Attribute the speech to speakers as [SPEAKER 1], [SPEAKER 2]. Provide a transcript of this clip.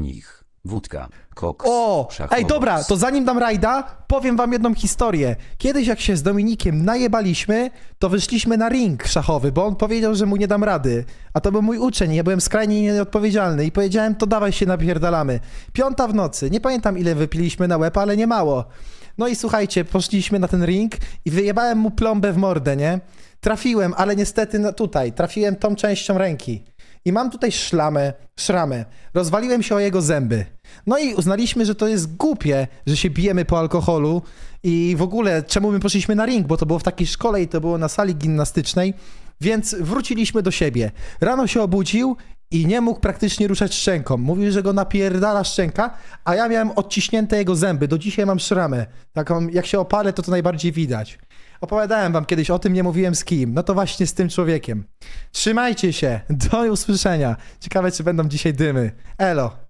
[SPEAKER 1] nich. Wódka, koks,
[SPEAKER 2] O! Ej, dobra, to zanim dam rajda, powiem wam jedną historię. Kiedyś jak się z Dominikiem najebaliśmy, to wyszliśmy na ring szachowy, bo on powiedział, że mu nie dam rady. A to był mój uczeń, ja byłem skrajnie nieodpowiedzialny i powiedziałem, to dawaj się napierdalamy. Piąta w nocy, nie pamiętam ile wypiliśmy na łeb, ale nie mało. No i słuchajcie, poszliśmy na ten ring i wyjebałem mu plombę w mordę, nie? Trafiłem, ale niestety no tutaj, trafiłem tą częścią ręki. I mam tutaj szlamę, szramę. Rozwaliłem się o jego zęby. No i uznaliśmy, że to jest głupie, że się bijemy po alkoholu i w ogóle czemu my poszliśmy na ring, bo to było w takiej szkole i to było na sali gimnastycznej, więc wróciliśmy do siebie. Rano się obudził i nie mógł praktycznie ruszać szczęką. Mówił, że go napierdala szczęka, a ja miałem odciśnięte jego zęby. Do dzisiaj mam szramę. Taką, jak się opalę, to to najbardziej widać. Opowiadałem wam kiedyś o tym, nie mówiłem z kim. No to właśnie z tym człowiekiem. Trzymajcie się. Do usłyszenia. Ciekawe, czy będą dzisiaj dymy. Elo.